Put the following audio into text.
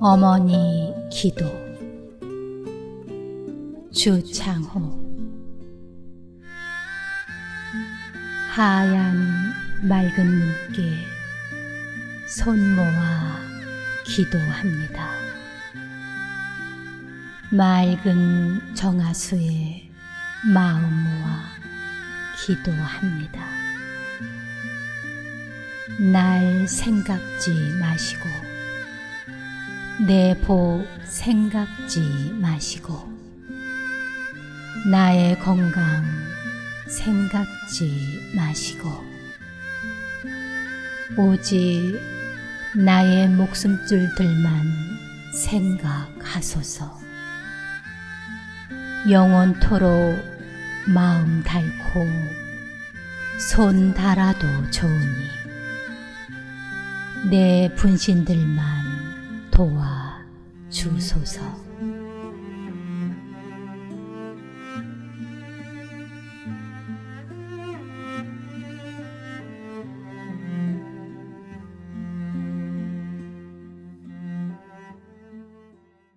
어머니 기도 주창호 하얀 맑은 눈께 손 모아 기도합니다. 맑은 정화수에 마음 모아 기도합니다. 날 생각지 마시고 내복 생각지 마시고 나의 건강 생각지 마시고 오직 나의 목숨줄들만 생각하소서. 영원토록 마음 닳고 손 달아도 좋으니 내 분신들만 도와 주소서.